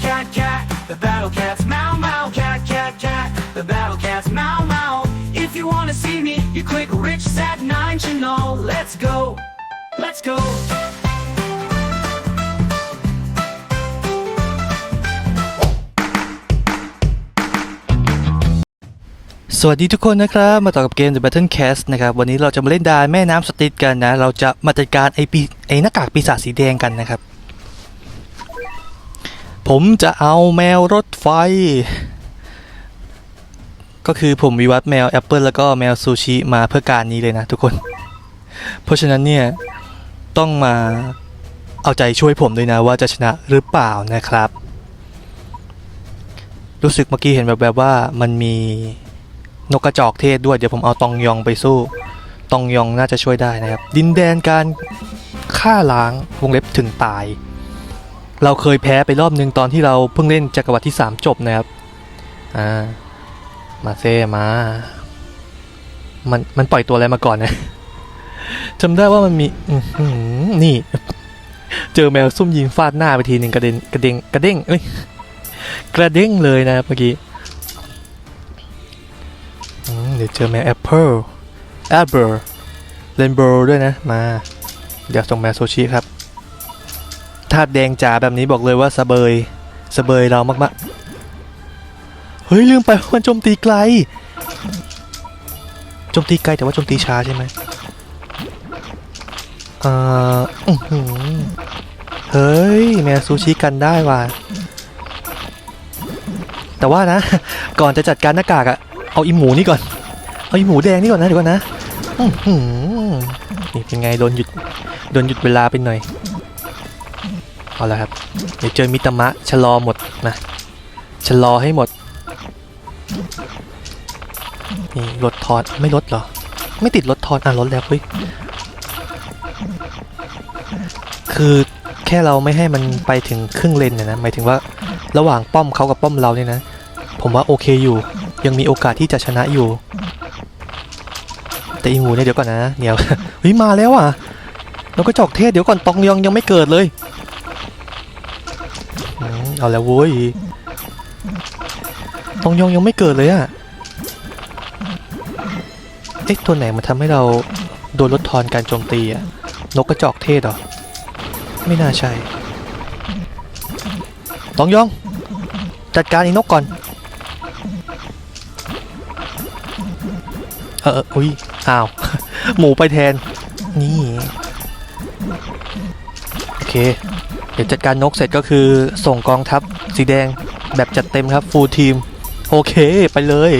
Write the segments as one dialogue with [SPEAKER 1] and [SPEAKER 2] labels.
[SPEAKER 1] cat, cat, cat. The battle cats meow, meow, cat, cat, cat. The battle cats meow, meow. If you wanna see me, you click Rich Sat 9 channel. Let's go. Let's go.
[SPEAKER 2] สวัสดีทุกคนนะครับ มาต่อกับเกม The Battle Cast นะครับ วันนี้เราจะมาเล่นดานแม่น้ำสติดกันนะ เราจะมาจัดการไอปีไอหน้ากากปีศาจสีแดงกันนะครับ ผมจะเอาแมวรถไฟ ก็คือผมวิวัฒน์แมวแอปเปิลแล้วก็แมวซูชิมาเพื่อการนี้เลยนะทุกคน เพราะฉะนั้นเนี่ย ต้องมาเอาใจช่วยผมด้วยนะว่าจะชนะหรือเปล่านะครับ รู้สึกเมื่อกี้เห็นแบบแบบว่ามันมีนกกระจอกเทศด้วย เดี๋ยวผมเอาตองยองไปสู้ ตองยองน่าจะช่วยได้นะครับ ดินแดนการฆ่าล้างวงเล็บถึงตาย เราเคยแพ้ไปรอบนึงตอนที่เราเพิ่งเล่นจักรวรรดิที่ 3 จบนะครับ อ่า มาเซมา มัน มันปล่อยตัวอะไรมาก่อนนะจำได้ว่ามันมีอนี่ เจอแมวซุ่มยิงฟาดหน้าไปทีหนึ่งกระเด็นกระเด้งกระเด้งเอ้ย กระเด้งเลยนะครับเมื่อกี้เดี๋ยวเจอแมวแอปเปิลแอปเปิลเรนโบด้วยนะ มา เดี๋ยวส่งแมวโซชิครับ ธาตุแดงจ๋าแบบนี้บอกเลยว่าสะเบยสะเบยเรามากๆ เฮ้ย ลืมไปว่ามันโจมตีไกลโจมตีไกลแต่ว่าโจมตีช้าใช่ไหมเอ่อเฮ้ย แมวซูชิกันได้ว่ะ แต่ว่านะ ก่อนจะจัดการหน้ากากอะเอาอีหมูนี่ก่อน เอาอีหมูแดงนี่ก่อนนะเดี๋ยวก่อนนะนี่เป็นไงโดนหยุดโดนหยุดเวลาไปหน่อย เอาละครับ เดี๋ยวเจอมิตามะชะลอหมดนะชะลอให้หมดนี่ลดทอนไม่ลดเหรอ ไม่ติดลดทอนอะลดแล้วเฮ้ยคือแค่เราไม่ให้มันไปถึงครึ่งเลนเนี่ยนะหมายถึงว่าระหว่างป้อมเขากับป้อมเราเนี่ยนะ ผมว่าโอเคอยู่ ยังมีโอกาสที่จะชนะอยู่ แต่อีหมูเนี่ยเดี๋ยวก่อนนะเดี๋ยวเฮ้ยมาแล้วอะแล้วก็จอกเทศเดี๋ยวก่อนตองยองยังไม่เกิดเลย เอาแล้วเว้ยตองยองยังไม่เกิดเลยอะเอ๊ะตัวไหนมันทำให้เราโดนลดทอนการโจมตีอะนกกระจอกเทศเหรอ ไม่น่าใช่ตองยอง จัดการอีนกก่อน เอออุ้ยอ้าว หมูไปแทน นี่ โอเค เดี๋ยวจัดการนกเสร็จก็คือส่งกองทัพสีแดงแบบจัดเต็มครับฟูลทีมโอเคไปเลย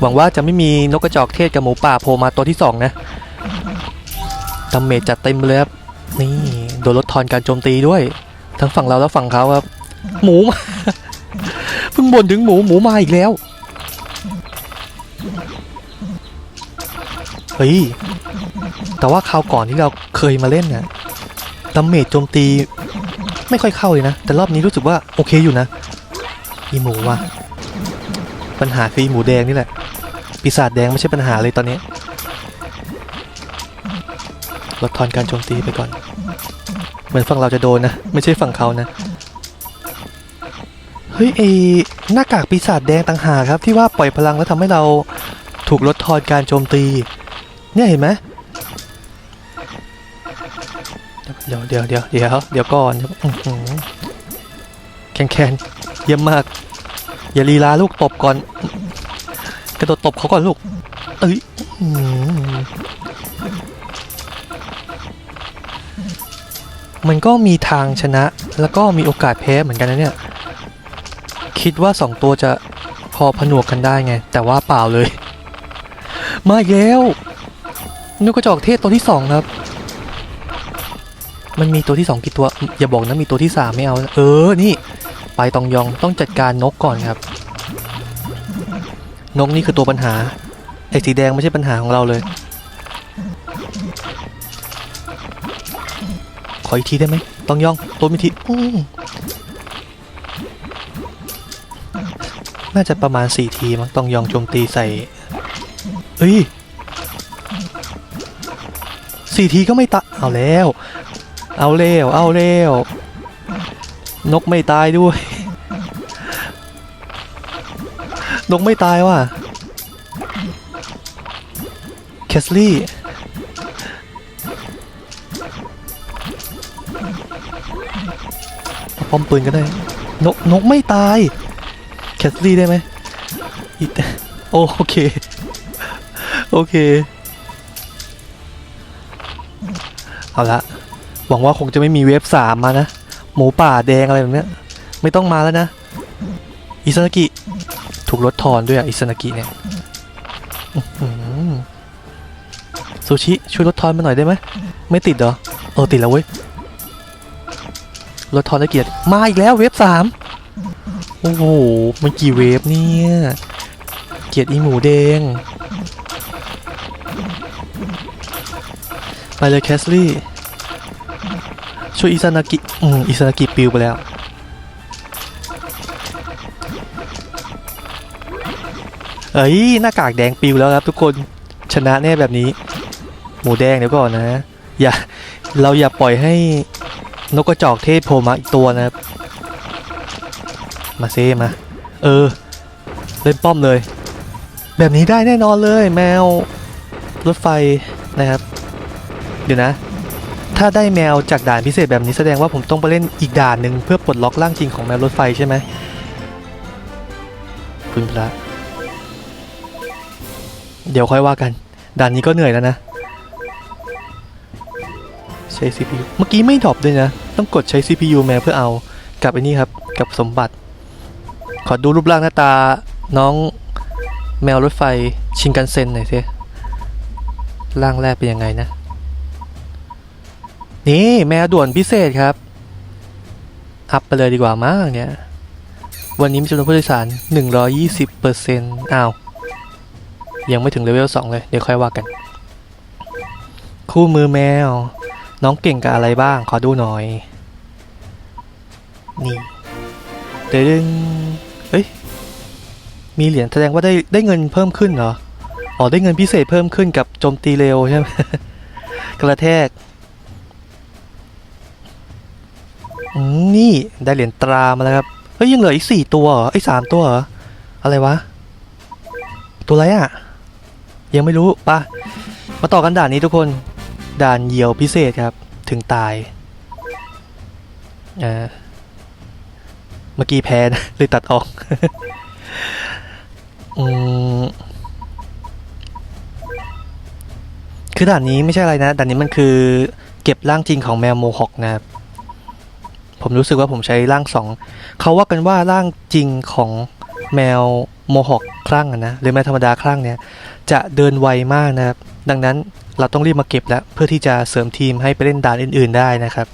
[SPEAKER 2] หวังว่าจะไม่มีนกกระจอกเทศกับหมูป่าโผล่มาตัวที่สองนะดาเมจจัดเต็มเลยครับนี่โดนลดทอนการโจมตีด้วย ทั้งฝั่งเราและฝั่งเขาครับ หมูมาเพิ่งบ่นถึงหมูหมูมาอีกแล้วเฮ้ยแต่ว่าคราวก่อนที่เราเคยมาเล่นน่ะดาเมจโจมตี ไม่ค่อยเข้าเลยนะ แต่รอบนี้รู้สึกว่าโอเคอยู่นะ อีหมูว่ะ ปัญหาคืออีหมูแดงนี่แหละ ปีศาจแดงไม่ใช่ปัญหาเลยตอนนี้ลดทอนการโจมตีไปก่อน เหมือนฝั่งเราจะโดนนะ ไม่ใช่ฝั่งเขานะ เฮ้ยไอหน้ากากปีศาจแดงต่างหากครับ ที่ว่าปล่อยพลังแล้วทำให้เราถูกลดทอนการโจมตี เนี่ยเห็นไหม เดี๋ยวเดี๋ยวเดี๋ยวเดี๋ยวเดี๋ยวก่อนอื้อหือแคนแคนเยี่ยมมาก อย่าลีลาลูกตบก่อน กระโดดตบเขาก่อนลูก เอ้ยมันก็มีทางชนะแล้วก็มีโอกาสแพ้เหมือนกันนะเนี่ย คิดว่าสองตัวจะพอผนวกกันได้ไง แต่ว่าเปล่าเลย มาแล้วนกกระจอกเทศตัวที่สองครับ มันมีตัวที่สองกี่ตัว อย่าบอกนะมีตัวที่สามไม่เอา เออ นี่ ไปตองยองต้องจัดการนกก่อนครับ นกนี่คือตัวปัญหา ไอ้สีแดงไม่ใช่ปัญหาของเราเลย ขออีกทีได้ไหมตองยอง ตัวมิทีน่าจะประมาณ 4 ทีมั้งตองยองโจมตีใส่เฮ้ยสี่ทีก็ไม่ตายเอาแล้ว เอาแล้วเอาแล้วนกไม่ตายด้วย นกไม่ตายว่ะ แคสลี่ ป้อมปืนก็ได้ นก นกไม่ตาย แคสลี่ได้ไหมอีโอโอเค โอเค เอาละ หวังว่าคงจะไม่มีเวฟสามมานะ หมูป่าแดงอะไรแบบเนี้ย ไม่ต้องมาแล้วนะ อิซานากิ ถูกลดทอนด้วยอะอิซานากิเนี่ยซูชิ ช่วยลดทอนมาหน่อยได้ไหม ไม่ติดเหรอ เออติดแล้วเว้ย ลดทอนละเกียรติมาอีกแล้วเวฟสามโอ้โห มันกี่เวฟเนี่ย เกียรติอีหมูแดง ไปเลยแคสลี่ ช่วยอิซานากิ อืมอิซานากิปิวไปแล้ว เอ้ย หน้ากากแดงปิวแล้วครับทุกคน ชนะแน่แบบนี้ หมูแดงเดี๋ยวก่อนนะ อย่า เราอย่าปล่อยให้นกกระจอกเทศโผล่มาอีกตัวนะครับ มาเซมา เออ เล่นป้อมเลย แบบนี้ได้แน่นอนเลย แมว รถไฟนะครับ เดี๋ยวนะ ถ้าได้แมวจากด่านพิเศษแบบนี้แสดงว่าผมต้องไปเล่นอีกด่านหนึ่งเพื่อปลดล็อกร่างจริงของแมวรถไฟใช่ไหมคุณพระเดี๋ยวค่อยว่ากัน ด่านนี้ก็เหนื่อยแล้วนะ ใช้ CPU เมื่อกี้ไม่ดรอปด้วยนะ ต้องกดใช้ CPU แมวเพื่อเอากับไอ้นี่ครับ กับสมบัติ ขอดูรูปร่างหน้าตาน้องแมวรถไฟชินกันเซ็นหน่อยสิร่างแรกเป็นยังไงนะ นี่แมวด่วนพิเศษครับ อัพไปเลยดีกว่ามากเนี่ย วันนี้มีจำนวนผู้โดยสาร 120เปอร์เซ็นต์อ้าว ยังไม่ถึงเลเวล2เลย เดี๋ยวค่อยว่ากัน คู่มือแมว น้องเก่งกับอะไรบ้าง ขอดูหน่อย นี่เดี๋ยวดึงเฮ้ย มีเหรียญแสดงว่าได้ได้เงินเพิ่มขึ้นเหรอ อ๋อได้เงินพิเศษเพิ่มขึ้นกับโจมตีเร็วใช่ไหมกระแทก อืม นี่ได้เหรียญตรามาแล้วครับ เฮ้ยยังเหลืออีกสี่ตัวเหรอไอ้สามตัวเหรอ อะไรวะ ตัวอะไรอะ ยังไม่รู้ป่ะ มาต่อกันด่านนี้ทุกคน ด่านเหยี่ยวพิเศษครับ ถึงตายอ่าเมื่อกี้แพ้นะเลยตัดออก อืมคือด่านนี้ไม่ใช่อะไรนะ ด่านนี้มันคือเก็บร่างจริงของแมวโมฮอคนะครับ ผมรู้สึกว่าผมใช้ร่างสองเขาว่ากันว่าร่างจริงของแมวโมฮอคลั่งนะหรือแมวธรรมดาคลั่งเนี่ยจะเดินไวมากนะครับ ดังนั้นเราต้องรีบมาเก็บแล้วเพื่อที่จะเสริมทีมให้ไปเล่นด่านอื่น ๆได้นะครับ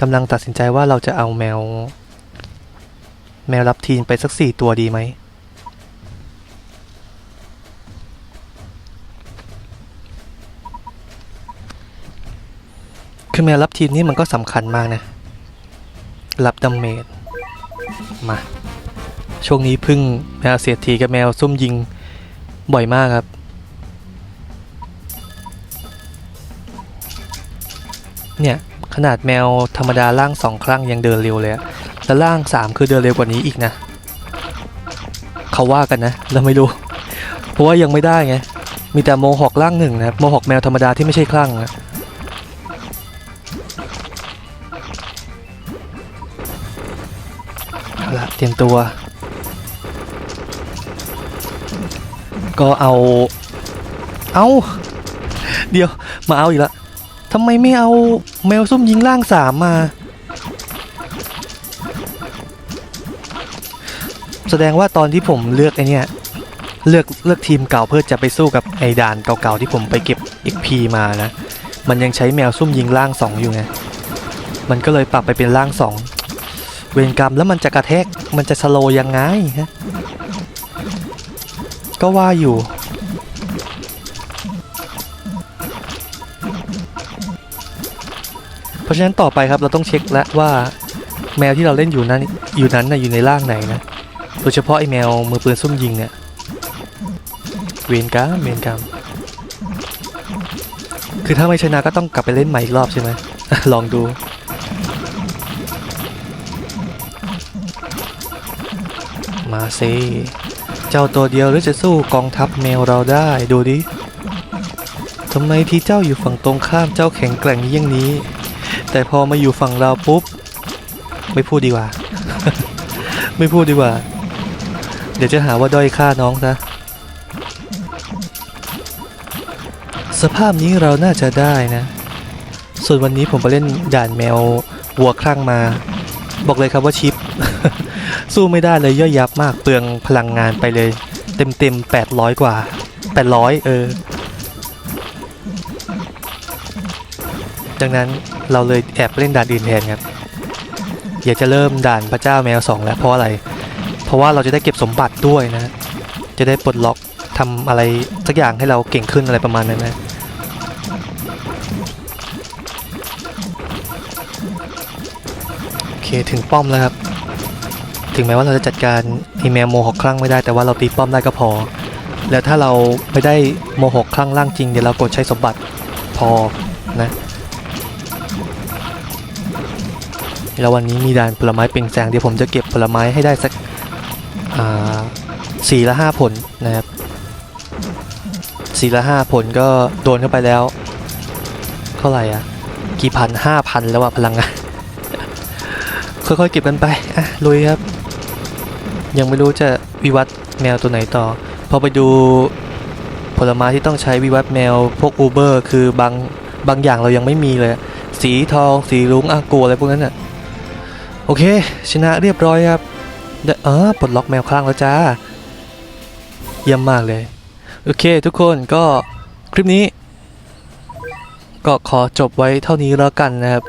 [SPEAKER 2] กำลังตัดสินใจว่าเราจะเอาแมว แมวรับทีมไปสักสี่ตัวดีไหม คือแมวรับทีมนี่มันก็สำคัญมากนะ รับดาเมจมา ช่วงนี้พึ่งแมวเสียทีกับแมวซุ่มยิงบ่อยมากครับ เนี่ย ขนาดแมวธรรมดาล่างสองครั้งยังเดินเร็วเลยอะแล้วล่างสามคือเดินเร็วกว่านี้อีกนะ เขาว่ากันนะ เราไม่รู้ เพราะว่ายังไม่ได้ไง มีแต่โมหอกล่างหนึ่งนะโมหอกแมวธรรมดาที่ไม่ใช่คลั่งนะ ละเตรียมตัว ก็เอา เอาเดี๋ยว มาเอาอีกละทำไมไม่เอาแมวส้มยิงล่างสามมา แสดงว่าตอนที่ผมเลือกไอเนี่ยเลือกเลือกทีมเก่าเพื่อจะไปสู้กับไอด่านเก่าๆที่ผมไปเก็บ XP มานะ มันยังใช้แมวซุ่มยิงล่างสองอยู่ไง มันก็เลยปรับไปเป็นล่างสอง เวรกรรมแล้วมันจะกระแทกมันจะสโลยังไงฮะก็ว่าอยู่ เพราะฉะนั้นต่อไปครับเราต้องเช็คแล้วว่าแมวที่เราเล่นอยู่นั้นอยู่นั้นนะอยู่ในร่างไหนนะโดยเฉพาะไอแมวมือปืนซุ่มยิงเนี่ยเวรกรรมเวรกรรมคือถ้าไม่ชนะก็ต้องกลับไปเล่นใหม่อีกรอบใช่ไหมลองดู มาสิเจ้าตัวเดียวหรือจะสู้กองทัพแมวเราได้ดูดิทำไมที่เจ้าอยู่ฝั่งตรงข้ามเจ้าแข็งแกร่งอย่างนี้ แต่พอมาอยู่ฝั่งเราปุ๊บ ไม่พูดดีกว่า ไม่พูดดีกว่า เดี๋ยวจะหาว่าด้อยค่าน้องซะสภาพนี้เราน่าจะได้นะ ส่วนวันนี้ผมไปเล่นด่านแมววัวคลั่งมา บอกเลยครับว่าชิป สู้ไม่ได้เลยย่อยยับมากเปลืองพลังงานไปเลย เต็มเต็มแปดร้อยกว่าแปดร้อยเออ ดังนั้นเราเลยแอบเล่นด่านอื่นแทนครับอยากจะเริ่มด่านพระเจ้าแมวสองแล้วเพราะอะไร เพราะว่าเราจะได้เก็บสมบัติด้วยนะ จะได้ปลดล็อกทำอะไรสักอย่างให้เราเก่งขึ้นอะไรประมาณนั้นนะโอเคถึงป้อมแล้วครับ ถึงแม้ว่าเราจะจัดการไอแมวโมหกครั้งไม่ได้แต่ว่าเราตีป้อมได้ก็พอ แล้วถ้าเราไม่ได้โมหกครั้งล่างจริงเดี๋ยวเรากดใช้สมบัติพอนะแล้ววันนี้มีด่านผลไม้เปล่งแสงเดี๋ยวผมจะเก็บผลไม้ให้ได้สักอ่าสี่ละห้าผลนะครับสี่ละห้าผลก็โดนเข้าไปแล้ว เท่าไหร่อะ กี่พันห้าพันแล้วอะพลังงานค่อยๆเก็บกันไปอะลุยครับ ยังไม่รู้จะวิวัฒน์แมวตัวไหนต่อ พอไปดูผลไม้ที่ต้องใช้วิวัฒน์แมว พวกอูเบอร์คือบางบางอย่างเรายังไม่มีเลย สีทอง สีลุงอากูอะไรพวกนั้นอะ โอเค ชนะเรียบร้อยครับเออปลดล็อกแมวคลั่งแล้วจ้า เยี่ยมมากเลย โอเค ทุกคนก็คลิปนี้ ก็ขอจบไว้เท่านี้แล้วกันนะครับ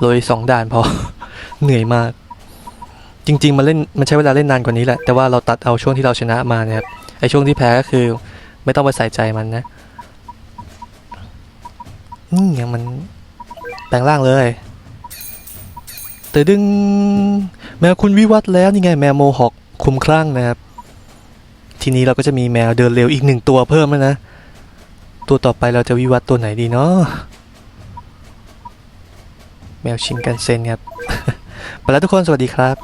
[SPEAKER 2] โดยสองด่านพอ เหนื่อยมาก จริง ๆ มันเล่นมันใช้เวลาเล่นนานกว่านี้แหละ แต่ว่าเราตัดเอาช่วงที่เราชนะมานะครับ ไอช่วงที่แพ้ก็คือไม่ต้องไปใส่ใจมันนะนี่ไงมันแปลงร่างเลยแต่ดึงแมวคุณวิวัฒน์แล้วนี่ไงแมวโมฮอคคุ้มคลั่งนะครับ ทีนี้เราก็จะมีแมวเดินเร็วอีกหนึ่งตัวเพิ่มแล้วนะ ตัวต่อไปเราจะวิวัฒน์ตัวไหนดีเนาะแมวชินกันเซนครับ ไปแล้วทุกคนสวัสดีครับ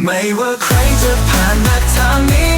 [SPEAKER 1] ไม่ว่าใครจะผ่านมาทางนี้